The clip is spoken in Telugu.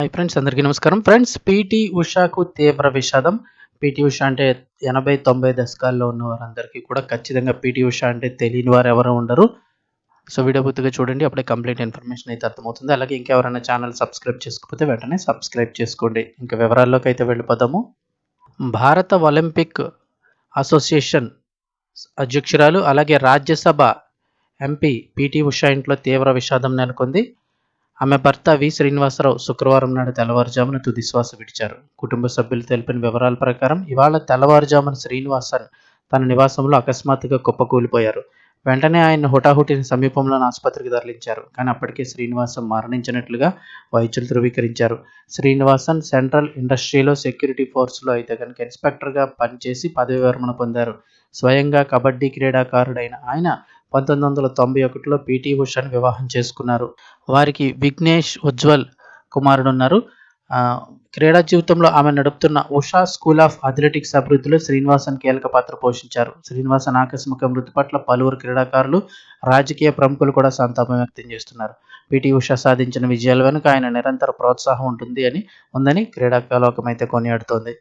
హాయ్ ఫ్రెండ్స్ అందరికీ నమస్కారం. ఫ్రెండ్స్ పీటీ ఉషాకు తీవ్ర విషాదం. పీటీ ఉషా అంటే ఎనభై తొంభై దశకాల్లో ఉన్న వారందరికీ కూడా ఖచ్చితంగా పీటీ ఉషా అంటే తెలియని వారు ఎవరు ఉండరు. సో వీడియో పూర్తిగా చూడండి అప్పుడే కంప్లీట్ ఇన్ఫర్మేషన్ అయితే అర్థమవుతుంది. అలాగే ఇంకెవరైనా ఛానల్ సబ్స్క్రైబ్ చేసుకోకపోతే వెంటనే సబ్స్క్రైబ్ చేసుకోండి. ఇంకా వివరాల్లోకి అయితే వెళ్ళిపోదాము. భారత ఒలింపిక్ అసోసియేషన్ అధ్యక్షురాలు అలాగే రాజ్యసభ ఎంపీ పీటీ ఉషా ఇంట్లో తీవ్ర విషాదం నెలకొంది. ఆమె భర్త వి. శ్రీనివాసరావు శుక్రవారం నాడు తెల్లవారుజామున తుదిశ్వాస విడిచారు. కుటుంబ సభ్యులు తెలిపిన వివరాల ప్రకారం ఇవాళ తెల్లవారుజామున శ్రీనివాసన్ తన నివాసంలో అకస్మాత్తుగా కుప్పకూలిపోయారు. వెంటనే ఆయన హుటాహుటిని సమీపంలోని ఆసుపత్రికి తరలించారు. కానీ అప్పటికే శ్రీనివాసన్ మరణించినట్లుగా వైద్యులు ధృవీకరించారు. శ్రీనివాసన్ సెంట్రల్ ఇండస్ట్రీలో సెక్యూరిటీ ఫోర్స్లో అయితే కనుక ఇన్స్పెక్టర్గా పనిచేసి పదవి విరమణ పొందారు. స్వయంగా కబడ్డీ క్రీడాకారుడైన ఆయన పంతొమ్మిది వందల తొంభై ఒకటిలో పిటి ఉషాను వివాహం చేసుకున్నారు. వారికి విఘ్నేష్ ఉజ్వల్ కుమారుడు ఉన్నారు క్రీడా జీవితంలో ఆమె నడుపుతున్న ఉషా స్కూల్ ఆఫ్ అథ్లెటిక్స్ అభివృద్ధిలో శ్రీనివాసన్ కీలక పాత్ర పోషించారు. శ్రీనివాసన్ ఆకస్మిక మృతి పట్ల పలువురు క్రీడాకారులు రాజకీయ ప్రముఖులు కూడా సంతాపం వ్యక్తం చేస్తున్నారు. పిటి ఉషా సాధించిన విజయాల వెనుక ఆయన నిరంతర ప్రోత్సాహం ఉంటుంది అని ఉందని క్రీడాలోకం అయితే కొనియాడుతోంది.